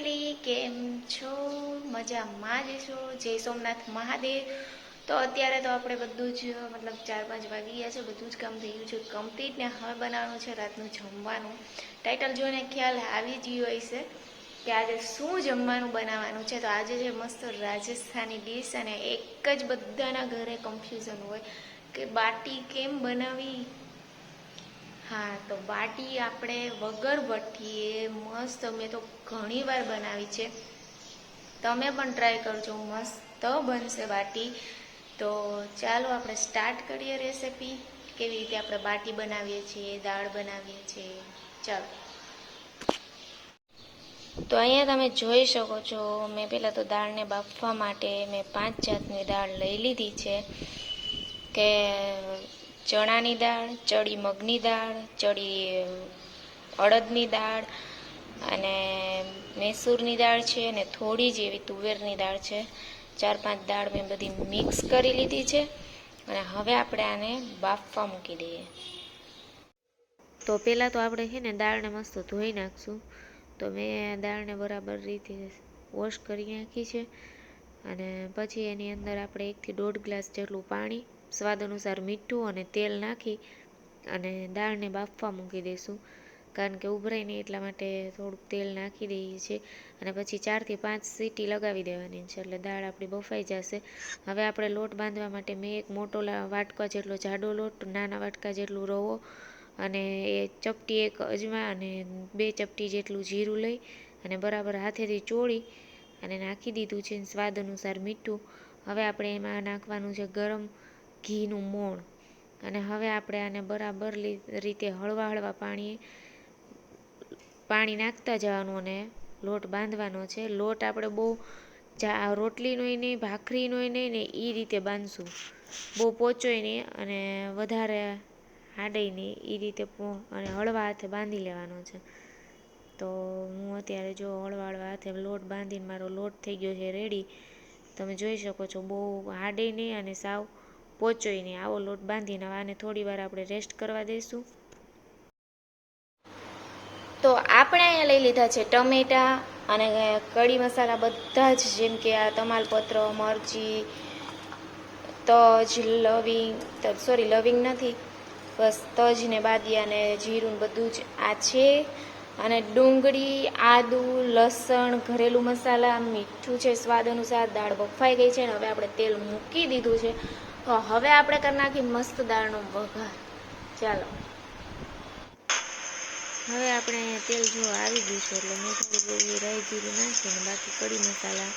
Family કેમ છો? મજામાં જ છો. જય સોમનાથ મહાદેવ. તો અત્યારે તો આપણે બધું જ, મતલબ ચાર પાંચ વાગી ગયા છે. બધું જ કામ થઈ ગયું છે. કમ્પ્લીટ ને હવે બનાવવાનું છે રાતનું જમવાનું. ટાઇટલ જોઈને ખ્યાલ આવી જ ગયો હશે કે આજે શું જમવાનું બનાવવાનું છે. તો આજે જે મસ્ત રાજસ્થાની ડીશ અને એક જ બધાના ઘરે કન્ફ્યુઝન હોય કે બાટી કેમ બનાવી? હા, તો બાટી આપણે વગર ભઠ્ઠીએ મસ્ત, મેં તો ઘણી વાર બનાવી છે. તમે પણ ટ્રાય કરજો, મસ્ત બનશે બાટી તો ચાલો આપણે સ્ટાર્ટ કરીએ રેસીપી કેવી રીતે આપણે બાટી બનાવીએ છીએ, દાળ બનાવીએ છીએ. ચાલો. તો અહીંયા તમે જોઈ શકો છો, મેં પહેલાં તો દાળને બાફવા માટે મેં પાંચ જાતની દાળ લઈ લીધી છે. કે ચણાની દાળ, ચડી મગની દાળ, ચડી અડદની દાળ અને મૈસૂરની દાળ છે અને થોડી જ એવી તુવેરની દાળ છે. ચાર પાંચ દાળ મેં બધી મિક્સ કરી લીધી છે અને હવે આપણે આને બાફવા મૂકી દઈએ. તો પહેલાં તો આપણે છે ને દાળને મસ્ત ધોઈ નાખશું. તો મેં દાળને બરાબર રીતે વોશ કરી નાખી છે અને પછી એની અંદર આપણે એકથી દોઢ ગ્લાસ જેટલું પાણી સ્વાદ અનુસાર મીઠું અને તેલ નાખી અને દાળને બાફવા મૂકી દઈશું. કારણ કે ઉભરાય નહીં એટલા માટે થોડુંક તેલ નાખી દઈએ છીએ અને પછી ચારથી પાંચ સીટી લગાવી દેવાની છે એટલે દાળ આપણી બફાઈ જશે. હવે આપણે લોટ બાંધવા માટે મેં એક મોટો વાટકા જેટલો જાડો લોટ, નાના વાટકા જેટલું રવો અને એ ચપટી એક અજમા અને બે ચપટી જેટલું જીરું લઈ અને બરાબર હાથેથી ચોળી અને નાખી દીધું છે. સ્વાદ અનુસાર મીઠું. હવે આપણે એમાં નાખવાનું છે ગરમ ઘીનું મોણ. અને હવે આપણે આને બરાબર રીતે હળવા હળવા પાણીએ, પાણી નાખતા જવાનું અને લોટ બાંધવાનો છે. લોટ આપણે બહુ રોટલીનોય નહીં, ભાખરીનોય નહીં ને એ રીતે બાંધશું. બહુ પોચોય નહીં અને વધારે હાડય નહીં એ રીતે અને હળવા હાથે બાંધી લેવાનો છે. તો હું અત્યારે જો હળવા હળવા હાથે લોટ બાંધીને મારો લોટ થઈ ગયો છે રેડી તમે જોઈ શકો છો બહુ હાડે નહીં અને સાવ પોચોય નહીં આવો લોટ બાંધીને આને થોડી વાર આપણે રેસ્ટ કરવા દઈશું. તો આપણે અહીંયા લઈ લીધા છે ટમેટા અને કઢી મસાલા બધા જ, જેમ કે આ તમાલપત્ર, મરચી, તજ, લવિંગ સોરી લવિંગ નથી, બસ તજ ને બાદિયા જીરું બધું જ આ છે. અને ડુંગળી, આદુ, લસણ, ઘરેલું મસાલા, મીઠું છે, સ્વાદ અનુસાર દાળ બફાઈ ગઈ છે અને હવે આપણે તેલ મૂકી દીધું છે. તો હવે આપણે કરી નાખી મસ્ત દાળનો વઘાર. ચાલો. હવે આપણે અહીંયા તેલ જો આવી ગયું છે એટલે મેં થોડું એવી રાઈ જીરું નાખીને બાકી કડી મસાલા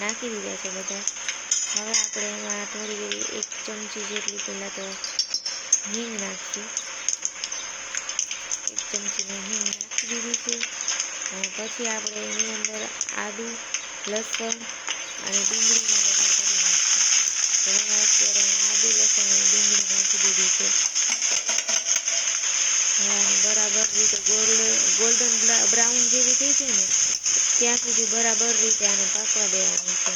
નાખી દીધા છે બધા. હવે આપણે એમાં થોડી એવી એક ચમચી જેટલી પહેલાં તો હિંગ નાખીશું. એક ચમચી મેં હિંગ નાખી દીધી છે. અને પછી આપણે એની અંદર આદુ, લસણ અને ડુંગળીનો તો મેં અત્યારે આદુ લસણ અને ડુંગળી નાખી દીધી છે. અને બરાબર રીતે ગોલ્ડ, ગોલ્ડન બ્રાઉન જેવી થઈ છે ને, ત્યાં સુધી બરાબર રીતે આને પાકવા દેવાનું છે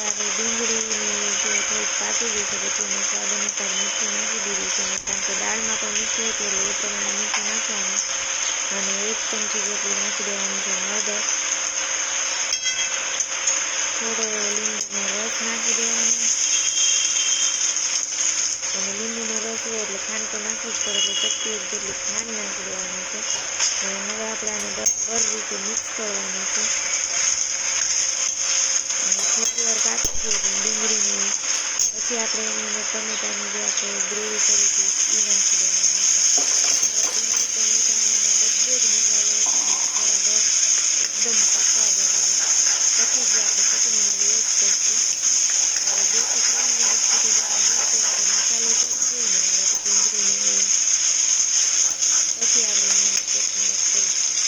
આપણે ડુંગળીની જે પાકી ગઈ છે મેં સ્વાદ અનુસાર મીઠું નાખી દીધું છે. કારણ કે દાળમાં પણ મીઠું હતું, એટલે એ પ્રમાણે મીઠું નાખવાનું. અને એક ચમચી જેટલી નાખી દેવાની છે. હળદર. થોડો લીંબુનો રસ નાખી દેવાનો. અને લીંબુનો રસ હોય એટલે ખાંડ તો નાખવી જ પડે, એટલે ચપટી એક જેટલી ખાંડ નાખી દેવાની છે. અને હવે આપણે આને બરાબર રીતે મિક્સ કરવાનું છે. પછી આપણે એની અંદર ટમેટાની જે આપણે ગ્રેવી કરી હતી એ નાખી દેવાની છે બધો જ મસાલો બરાબર એકદમ પકવા દેવાનો પછી જ આપણે ચટણીને એડ કરશું હવે બેથી ત્રણ મિનિટ સુધી બરાબર મસાલો ચડશે ને ડુંગળીને પછી આપણે એની ચટણી એડ કરીશું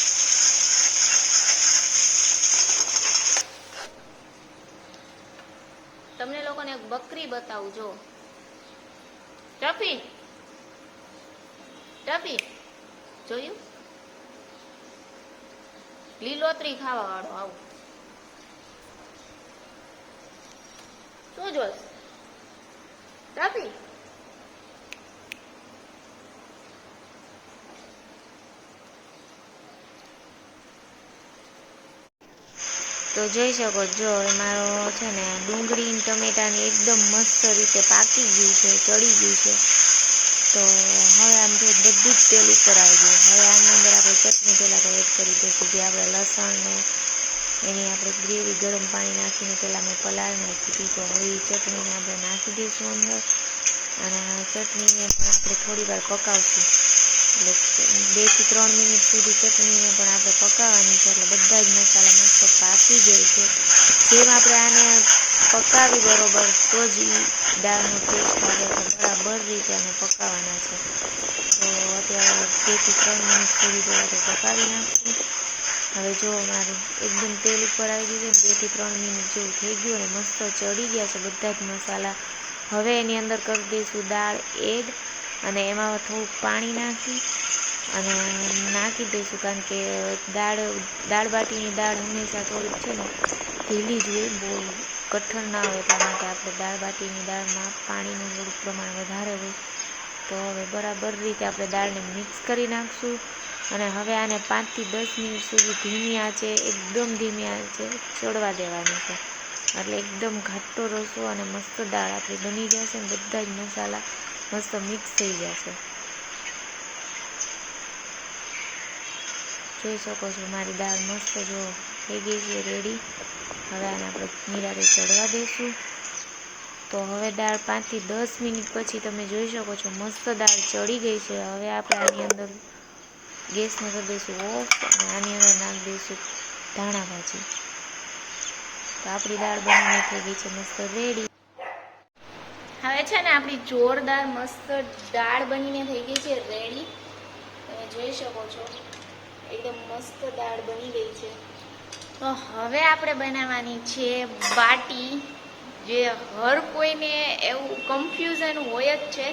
તમને લોકોને બકરી બતાવું જો. ટફી. ટફી. જોયું? લીલોતરી ખાવા વાળો આવું. શું જોશ ટપી તો જોઈ શકો જો મારો છે ને ડુંગળી ટમેટાની એકદમ મસ્ત રીતે પાકી ગયું છે, ચડી ગયું છે. તો હવે આમ જો બધું જ તેલ ઉપર આવી ગયું. હવે આની અંદર આપણે ચટણી પહેલાં તો એડ કરી દઈશું, જે આપણે લસણને એની આપણે ગ્રેવી ગરમ પાણી નાખીને પહેલાં મેં પલાળી નાખી હતી, તો હવે એ ચટણીને આપણે નાખી દઈશું અંદર. અને ચટણીને પણ આપણે થોડી વાર પકાવશું. એટલે બેથી ત્રણ મિનિટ સુધી ચટણીને પણ આપણે પકાવવાની છે એટલે બધા જ મસાલા મસ્ત પાકી જાય છે. જેમ આપણે આને પકાવી બરોબર, તો જ એ દાળનો ટેસ્ટ આવે તો બરાબર રીતે આને પકાવવાના છે. તો અત્યારે બેથી ત્રણ મિનિટ સુધી તો તો પકાવી નાખશું. હવે જો મારું એકદમ તેલ ઉપર આવી ગયું છે બેથી ત્રણ મિનિટ જેવું થઈ ગયું અને મસ્ત ચડી ગયા છે બધા જ મસાલા. હવે એની અંદર કરી દઈશું દાળ એડ અને એમાં થોડુંક પાણી નાખી અને નાખી દઈશું કારણ કે દાળ દાળ બાટીની દાળ હંમેશા થોડીક છે ને ઢીલી જ હોય, બહુ કઠણ ના હોય એટલા માટે આપણે દાળ બાટીની દાળમાં પાણીનું થોડુંક પ્રમાણ વધારે હોય. તો હવે બરાબર રીતે આપણે દાળને મિક્સ કરી નાખશું અને હવે આને પાંચથી દસ મિનિટ સુધી ધીમી આંચે, એકદમ ધીમી આંચે ચડવા દેવાની છે. એટલે એકદમ ઘાટો રસો અને મસ્ત દાળ આપણી બની જશે ને બધા જ મસાલા મસ્ત મિક્સ થઈ જશે જોઈ શકો છો, મારી દાળ મસ્ત જો થઈ ગઈ છે રેડી હવે આને આપણે નિરાતે ચડવા દઈશું. તો હવે દાળ પાંચથી દસ મિનિટ પછી તમે જોઈ શકો છો, મસ્ત દાળ ચડી ગઈ છે. હવે આપણે આની અંદર ગેસને કરી દઈશું ઓફ અને આની અંદર નાખી દઈશું ધાણા ભાજી. તો આપણી દાળ બનીને થઈ ગઈ છે, મસ્ત રેડી હવે છે ને આપણી જોરદાર મસ્ત દાળ બનીને થઈ ગઈ છે રેડી તમે જોઈ શકો છો. એકદમ મસ્ત દાળ બની ગઈ છે. તો હવે આપણે બનાવવાની છે બાટી, જે હર કોઈને એવું કન્ફ્યુઝન હોય જ છે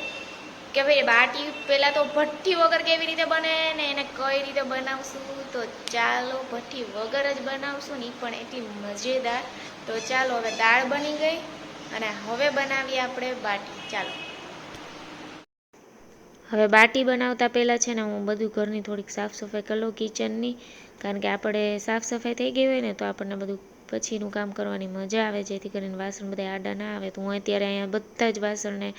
કે ભાઈ બાટી પહેલાં તો ભઠ્ઠી વગર કેવી રીતે બને ને એને કઈ રીતે બનાવશું? તો ચાલો ભઠ્ઠી વગર જ બનાવશું ને પણ એટલી મજેદાર. તો ચાલો હવે દાળ બની ગઈ. અને હવે બનાવીએ આપણે બાટી. ચાલો. હવે બાટી બનાવતા પહેલાં છે ને હું બધું ઘરની થોડીક સાફ સફાઈ કરી લઉં કિચનની. કારણ કે આપણે સાફ સફાઈ થઈ ગઈ હોય ને તો આપણને બધું પછીનું કામ કરવાની મજા આવે. જેથી કરીને વાસણ બધા આડા ના આવે. તો હું અત્યારે અહીંયા બધા જ વાસણને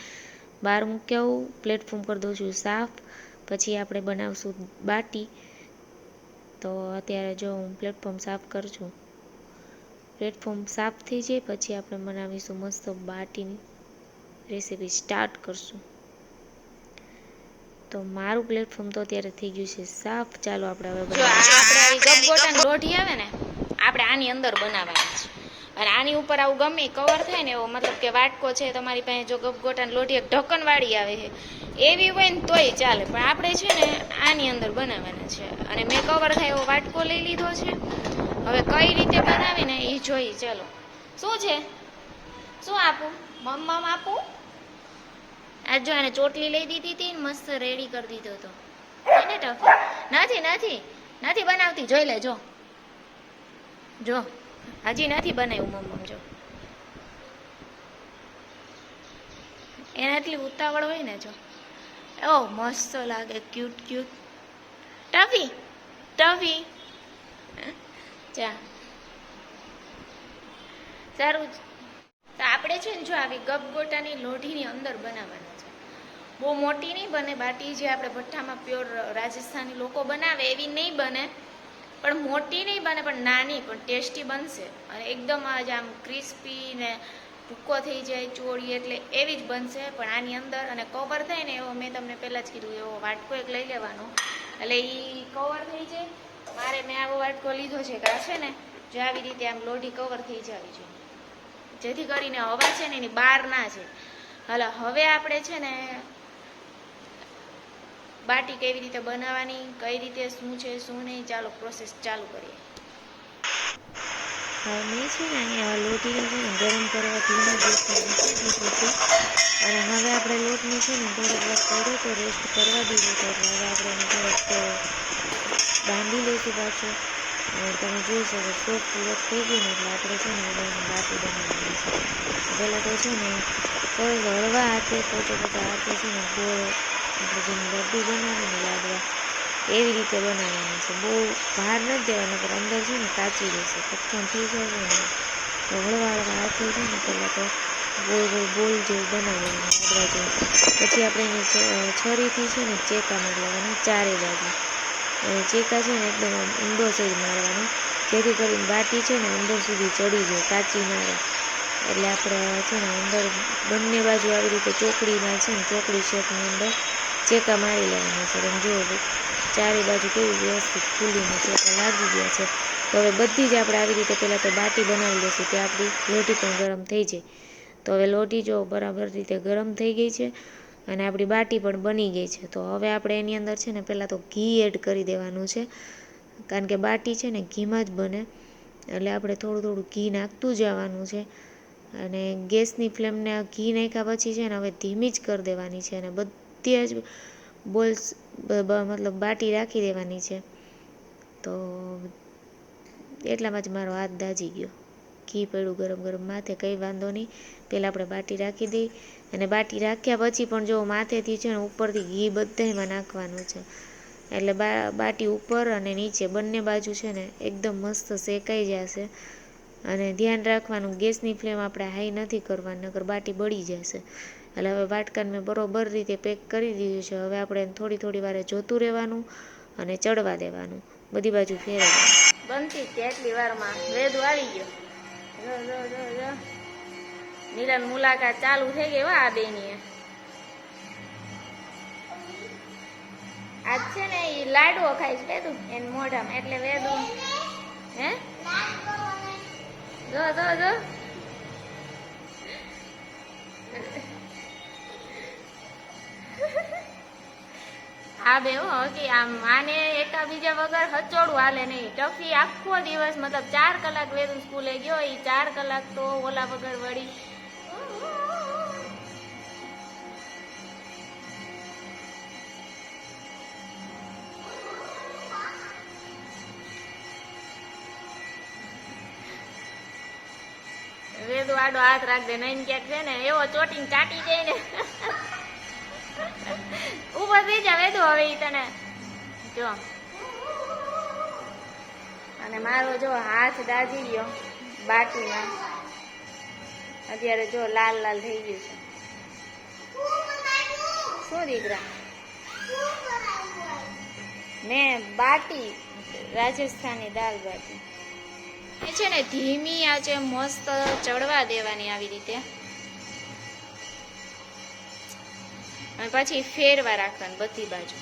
બહાર મૂક્યા આવું પ્લેટફોર્મ કરી દઉં છું સાફ. પછી આપણે બનાવશું બાટી. તો અત્યારે જો હું પ્લેટફોર્મ સાફ કરું છું. પ્લેટફોર્મ સાફ થઈ જાય પછી આપણે બનાવીશું મસ્ત બાટીની રેસીપી સ્ટાર્ટ કરશું. તો મારું પ્લેટફોર્મ તો અત્યારે થઈ ગયું છે સાફ. ચાલો આપણે હવે જો આપણે ગપગોટાની લોઢી આવે ને આપણે આની અંદર બનાવવાની છે. અને આની ઉપર આવું ગમે કવર થાય ને એવો મતલબ કે વાટકો છે તમારી પાસે જો ગપગોટાની લોઢી એક ઢક્કનવાળી આવે છે એવી હોય ને તોય ચાલે. પણ આપણે છે ને આની અંદર બનાવવાના છે. અને મેં કવર થાય એવો વાટકો લઈ લીધો છે. હવે કઈ રીતે બનાવીને એ જોઈ ચાલો. શું છે? શું આપું? મમ મમ આપું? આ જો એને ચોટલી લઈ દીધી હતી ને મસ્ત રેડી કરી દીધો હતો. એને ટફી? નથી નથી નથી બનાવતી. જોઈ લે, જો. જો, હજી નથી બનાવ્યું મમ્મ જો. એને એટલી ઉતાવળ હોય ને, જો. ઓ, મસ્ત લાગે ક્યુટ ક્યુટ ટફી ટફી. ચા સારું તો આપણે છે ને જો આવી ગપગોટાની લોઢીની અંદર બનાવવાના છે. બહુ મોટી નહીં બને, બાટી જે આપણે ભઠ્ઠામાં પ્યોર રાજસ્થાની લોકો બનાવે એવી નહીં બને. પણ મોટી નહીં બને, પણ નાની, પણ ટેસ્ટી બનશે. અને એકદમ આજ આમ ક્રિસ્પી ને ભૂકો થઈ જાય, ચોળી એટલે એવી જ બનશે. પણ આની અંદર અને કવર થાય ને એવો મેં તમને પહેલાં જ કીધું, એવો વાટકો એક લઈ લેવાનો. એટલે એ કવર થઈ જાય મારે મેં આવો વાટકો લીધો છે કે આ છે ને, જો આવી રીતે આમ લોઢી કવર થઈ જવી જોઈએ. જેથી કરીને હવા છે ને એની બહાર ના છે હાલો, હવે આપણે છે ને બાટી કેવી રીતે બનાવવાની, કઈ રીતે શું છે, શું નહીં, ચાલો પ્રોસેસ ચાલુ કરીએ. હવે મેં છે ને અહીંયા લોટીને છે ને ગરમ કરવા ધીમા ગેસ મૂકી દીધું છે. અને હવે આપણે લોટને છે ને થોડીક વાર પડ્યો તો રેસ્ટ કરવા દીધું તો હવે આપણે થોડોક બાંધી લઈશું પાછો તમે જોઈ શકો સોફ્ટ લોટ થઈ ગયું ને એટલે આપણે છે ને હવે બાટી બનાવી છે. પહેલાં તો છે ને કોઈ હળવા હાથે, પોતે પોતા હાથે છે ને ગોળ આપણે જેને લડ્ડુ બનાવે ને લાડવા એવી રીતે બનાવવાનું છે. બહુ ભાર નથી દેવાનો, પણ અંદર છે ને કાચી રહેશે કઠણ થઈ જાય ને. તો હળવા હળવા હાથે છે ને પહેલાં તો ગોળ ગોળ બોલ જેવું બનાવવાનું લાડવા જેવું. પછી આપણે એને છરીથી છે ને ચેકા લેવાના ચારે બાજુ. ચેકા છે ને એકદમ આમ ઊંડો સહી મારવાનો. જેથી કરીને બાટી છે ને અંદર સુધી ચડી જાય, કાચી રહે. એટલે આપણે છે ને અંદર બંને બાજુ આવી રીતે ચોકડીમાં છે ને ચોકડી શેપની અંદર ચેકા મારી લેવાના છે. તમે જુઓ ચારે બાજુ કેવી વ્યવસ્થિત ખુલીને ચેકા લાગી ગયા છે. તો હવે બધી જ આપણે આવી રીતે પહેલાં તો બાટી બનાવી લઈશું કે આપણી લોટી પણ ગરમ થઈ જાય. તો હવે લોટી જો બરાબર રીતે ગરમ થઈ ગઈ છે અને આપણી બાટી પણ બની ગઈ છે. તો હવે આપણે એની અંદર છે ને પહેલાં તો ઘી એડ કરી દેવાનું છે. કારણ કે બાટી છે ને ઘીમાં જ બને. એટલે આપણે થોડું થોડું ઘી નાખતું જવાનું છે. અને ગેસની ફ્લેમને ઘી નાખ્યા પછી છે ને હવે ધીમી જ કરી દેવાની છે અને બધી જ બોલ્સ મતલબ બાટી રાખી દેવાની છે. તો એટલામાં જ મારો હાથ દાજી ગયો. ઘી પડ્યું ગરમ ગરમ માથે, કંઈ વાંધો નહીં. પહેલાં આપણે બાટી રાખી દઈ. અને બાટી રાખ્યા પછી પણ જો માથેથી છે ને ઉપરથી ઘી બધાયમાં નાખવાનું છે. એટલે બા, બાટી ઉપર અને નીચે બંને બાજુ છે ને એકદમ મસ્ત શેકાઈ જશે. અને ધ્યાન રાખવાનું, ગેસની ફ્લેમ આપણે હાઈ નથી કરવાની, નકર બાટી બળી જશે. એટલે હવે વાટકાને મેં બરોબર રીતે પેક કરી દીધું છે. હવે આપણે થોડી થોડી વારે જોતું રહેવાનું અને ચડવા દેવાનું. બધી બાજુ ફેરવવાનું. બનતી કેટલી વારમાં વેદ આવી ગયો. મિલન મુલાકાત ચાલુ થઈ ગઈ વા આ બેની આજ છે ને એ લાડવો ખાઈશ વેદુ એને મોઢામાં, એટલે વેદુ. હે? જો જો જો. આ બે કે આમ આને એકા બીજા વગર હચોડું હાલે નહીં. ટફી આખો દિવસ, મતલબ ચાર કલાક વેદું સ્કૂલે ગયો એ ચાર કલાક તો ઓલા વગર વળી આડો હાથ રાખ દે નહીં ક્યાંક છે ને એવો ચોટીને ચાટી જાય ને. ઉપર થઈ જાવે તો હવે તને. જો. અને મારો જો હાથ દાજી ગયો બાટીમાં અત્યારે જો લાલ લાલ થઈ ગયું છે. શું દીકરા? મેં બાટી રાજસ્થાની દાલ બાટી. એ છે ને, ધીમી આંચે મસ્ત ચડવા દેવાની આવી રીતે. અને પછી ફેરવા રાખવાની બધી બાજુ.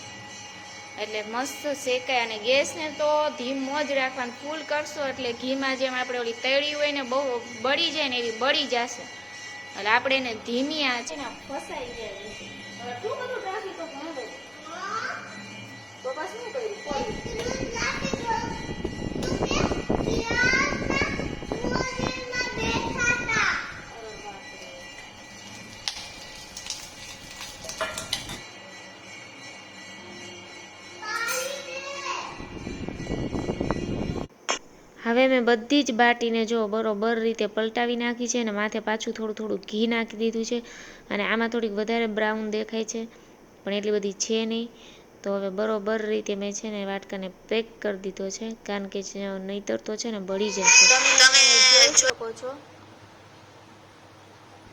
એટલે મસ્ત શેકાય અને ગેસને તો ધીમો જ રાખવાનું. ફૂલ કરશો એટલે ઘીમાં જેમ આપણે ઓલી તળી હોય ને, બહુ બળી જાય ને એવી બળી જશે. એટલે આપણે એને ધીમી આ છે ને ફસાઈ જાય તો હવે મેં બધી જ બાટીને જો બરોબર રીતે પલટાવી નાખી છે અને માથે પાછું થોડું થોડું ઘી નાખી દીધું છે અને આમાં થોડીક વધારે બ્રાઉન દેખાય છે, પણ એટલી બધી છે નહીં. તો હવે બરોબર રીતે મેં છે ને વાટકાને પેક કરી દીધો છે, કારણ કે નહીતર તો છે ને બળી જશે. તમે જોઈ શકો છો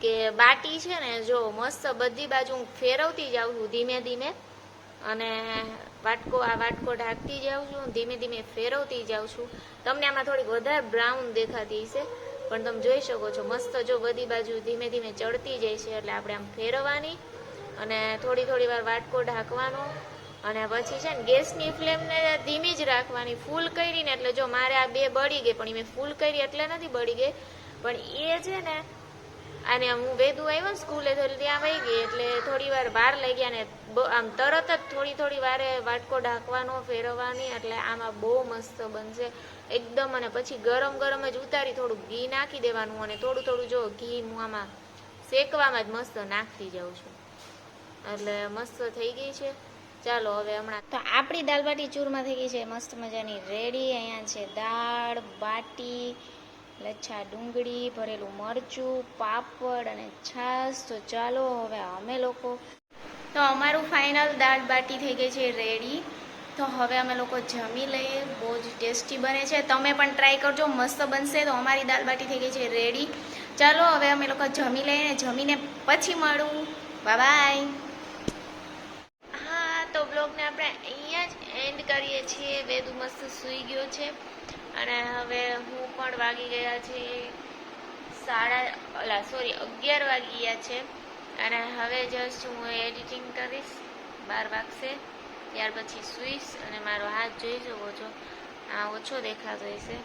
કે બાટી છે ને જો મસ્ત બધી બાજુ હું ફેરવતી જાઉં છું ધીમે ધીમે. અને વાટકો આ વાટકો ઢાંકતી જાઉં છું, ધીમે ધીમે ફેરવતી જાઉં છું. તમને આમાં થોડીક વધારે બ્રાઉન દેખાતી હશે, પણ તમે જોઈ શકો છો, મસ્ત જો બધી બાજુ ધીમે ધીમે ચડતી જાય છે, એટલે આપણે આમ ફેરવવાની અને થોડી થોડી વાર વાટકો ઢાંકવાનો. અને પછી છે ને, ગેસની ફ્લેમને ધીમી જ રાખવાની, ફૂલ કરીને, એટલે જો મારે આ બે બળી ગઈ, પણ એ મેં ફૂલ કરી એટલે નથી બળી ગઈ. પણ એ છે ને અને હું વેદું આવ્યો ને સ્કૂલે તો ત્યાં વહી ગઈ, એટલે થોડી વાર વાર લઈ ગયા ને આમ તરત જ થોડી થોડી વારે વાટકો ઢાંકવાનો, ફેરવવાની, એટલે આમાં બહુ મસ્ત બનશે. એકદમ અને પછી ગરમ ગરમ જ ઉતારી થોડું ઘી નાખી દેવાનું અને થોડું થોડું જો ઘી હું આમાં શેકવામાં જ મસ્ત નાખતી જાઉં છું. એટલે મસ્ત થઈ ગઈ છે. ચાલો હવે હમણાં તો આપણી દાલ બાટી ચૂરમા થઈ ગઈ છે. મસ્ત મજાની રેડી અહીંયા છે. દાળ, બાટી લચ્છા ડુંગળી, ભરેલું મરચું, પાપડ અને છાશ. તો ચાલો હવે અમે લોકો તો અમારું ફાઇનલ દાળ બાટી થઈ ગઈ છે રેડી તો હવે અમે લોકો જમી લઈએ. બહુ જ ટેસ્ટી બને છે. તમે પણ ટ્રાય કરજો. મસ્ત બનશે. તો અમારી દાળ બાટી થઈ ગઈ છે રેડી ચાલો હવે અમે લોકો જમી લઈએ જમીને પછી મળું. બાય હા, તો બ્લોગને આપણે અહીંયા જ એન્ડ કરીએ છીએ. વેદુ મસ્ત સૂઈ ગયો છે. અને હવે હું પણ વાગી ગયા છે સાડા ઓલા સોરી અગિયાર વાગી ગયા છે. અને હવે જસ્ટ હું એડિટિંગ કરીશ, બાર વાગશે. ત્યાર પછી સૂઈશ અને મારો હાથ જોઈ શકો છો. આ ઓછો દેખાતો હશે,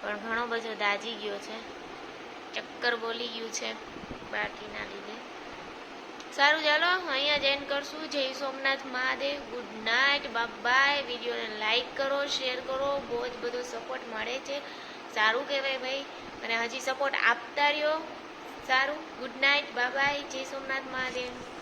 પણ ઘણો બધો દાજી ગયો છે. ચક્કર બોલી ગયું છે બાકીના લીધે. સારું, ચાલો અહીંયા જ એન્ડ કરશું. જય Somnath Mahadev. Good night bye વિડીયોને લાઈક કરો શેર કરો. બહુ જ બધો સપોર્ટ મળે છે. સારું કહેવાય ભાઈ. અને હજી સપોર્ટ આપતા રહ્યો. સારું ગુડ નાઇટ બાય જય સોમનાથ મહાદેવ.